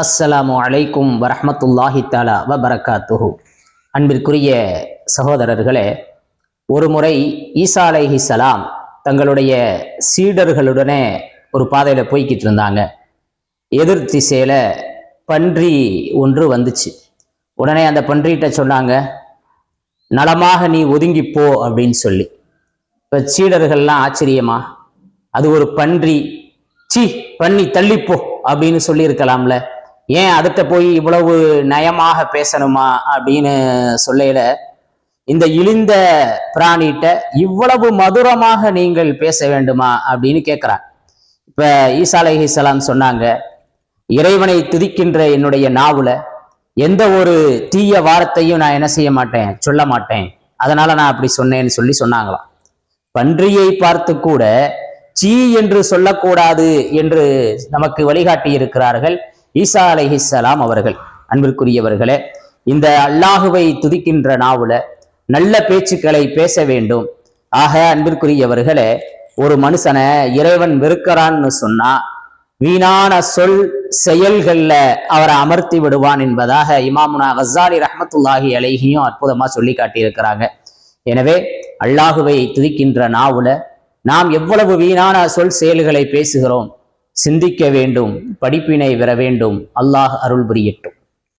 அஸ்ஸலாமு அலைக்கும் வரஹ்மத்துல்லாஹி தாலா வபரகாத்துஹு. அன்பிற்குரிய சகோதரர்களே ஒரு முறை ஈசா அலைஹி சலாம் தங்களுடைய சீடர்களுடனே ஒரு பாதையில் போய்கிட்டு இருந்தாங்க. எதிர் திசையில் பன்றி ஒன்று வந்துச்சு. உடனே அந்த பன்றிகிட்ட சொன்னாங்க நலமாக நீ ஒதுங்கிப்போ அப்படின்னு சொல்லி. இப்போ சீடர்கள்லாம் ஆச்சரியமா அது ஒரு பன்றி. சி பண்ணி தள்ளிப்போ அப்படின்னு சொல்லியிருக்கலாம்ல. ஏன் அடுத்த போய் இவ்வளவு நயமாக பேசணுமா அப்படின்னு சொல்லையில இந்த இழிந்த பிராணிகிட்ட இவ்வளவு மதுரமாக நீங்கள் பேச வேண்டுமா அப்படின்னு கேட்குறான் இப்ப ஈசா அலைஹிஸ்ஸலாம் சொன்னாங்க இறைவனை துதிக்கின்ற என்னுடைய நாவுல எந்த ஒரு தீய வார்த்தையும் நான் என்ன செய்ய மாட்டேன் சொல்ல மாட்டேன். அதனால நான் அப்படி சொன்னேன்னு சொல்லி சொன்னாங்களாம். பன்றியை பார்த்து கூட சீ என்று சொல்லக்கூடாது என்று நமக்கு வழிகாட்டி இருக்கிறார்கள். ஈசா அலைஹிஸ்ஸலாம் அவர்கள் அன்பிற்குரியவர்களே இந்த அல்லாஹுவை துதிக்கின்ற நாவுல நல்ல பேச்சுக்களை பேச வேண்டும். ஆக அன்பிற்குரியவர்களே ஒரு மனுஷனை இறைவன் வெறுக்கிறான்னு சொன்னா வீணான சொல் செயல்கள்ல அவரை அமர்த்தி விடுவான் என்பதாக இமாமுனா கசாலி ரஹமத்துல்லாஹி அலைஹியும் அற்புதமா சொல்லி காட்டியிருக்கிறாங்க. எனவே அல்லாஹுவை துதிக்கின்ற நாவுல நாம் எவ்வளவு வீணான சொல் செயல்களை பேசுகிறோம் சிந்திக்க வேண்டும் படிப்பினை பெற வேண்டும். அல்லாஹ் அருள் புரியட்டும்